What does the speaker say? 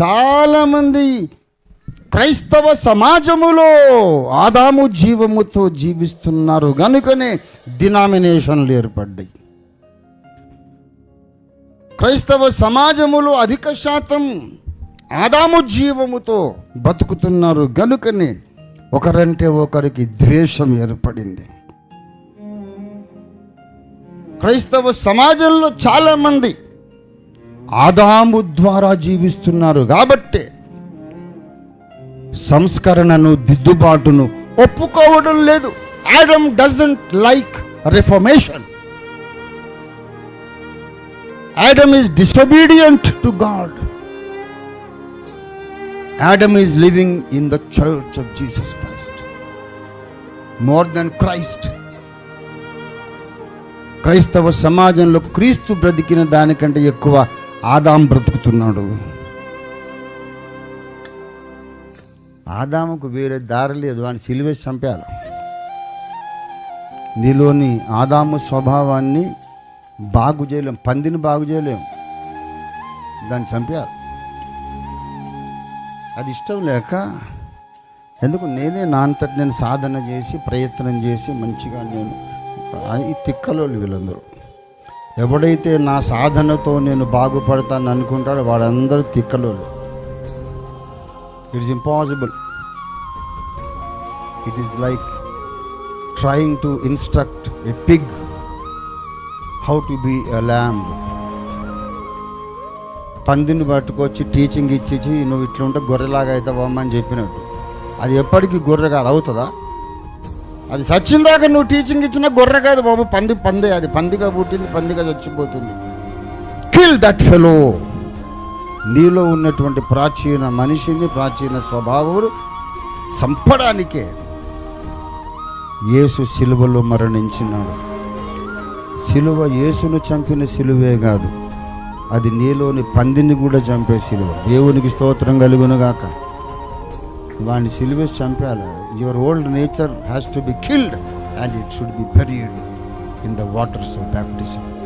చాలామంది క్రైస్తవ సమాజములో ఆదాము జీవముతో జీవిస్తున్నారు. కనుకనే డినామినేషన్లు ఏర్పడ్డాయి. క్రైస్తవ సమాజములో అధిక శాతం ఆదాము జీవముతో బతుకుతున్నారు. గనుకనే ఒకరంటే ఒకరికి ద్వేషం ఏర్పడింది. క్రైస్తవ సమాజంలో చాలామంది ఆదాము ద్వారా జీవిస్తున్నారు కాబట్టే సంస్కరణను దిద్దుబాటును ఒప్పుకోవడం లేదు. Adam doesn't like reformation Adam is disobedient to God Adam is living in the church of Jesus Christ more than Christ క్రైస్తవ సమాజంలో క్రీస్తు బ్రతికిన దానికంటే ఎక్కువ ఆదాం బ్రతుకుతున్నాడు. ఆదాముకు వేరే దారి లేదు వాడిని సిలివేసి చంపారు నీలోని ఆదాము స్వభావాన్ని బాగు చేయలేం పందిని బాగు చేయలేం. దాన్ని చంపారు అది ఇష్టం లేక ఎందుకు నేనే నా అంతటి నేను సాధన చేసి ప్రయత్నం చేసి మంచిగా నేను ఈ తిక్కలోళ్ళు వీళ్ళందరూ. ఎవడైతే నా సాధనతో నేను బాగుపడతాను అనుకుంటాడో వాడందరూ తిక్కలోళ్ళు. It's impossible it is like trying to instruct a pig how to be a lamb పందిని పట్టుకొచ్చి టీచింగ్ ఇచ్చేసి నువ్వు ఇట్లా ఉంటే గొర్రెలాగా అవుతావమ్మ అని చెప్పినట్టు. అది ఎప్పటికీ గొర్రె కాదు అవుతుందా? అది దాకా నువ్వు టీచింగ్ ఇచ్చిన గొర్రె కాదు బాబు. పంది పందే అది. పందిగా పుట్టింది పందిగా చచ్చిపోతుంది. కిల్ దట్ ఫెలో నీలో ఉన్నటువంటి ప్రాచీన మనిషిని ప్రాచీన స్వభావం చంపడానికే యేసు సిలువలో మరణించినాడు. సిలువ యేసును చంపిన సిలువే కాదు. అది నీలోని పందిని కూడా చంపే సిలువ. దేవునికి స్తోత్రం కలుగునుగాక వాడిని సిలువేసి చంపాలి? your old nature has to be killed and it should be buried in the waters of baptism.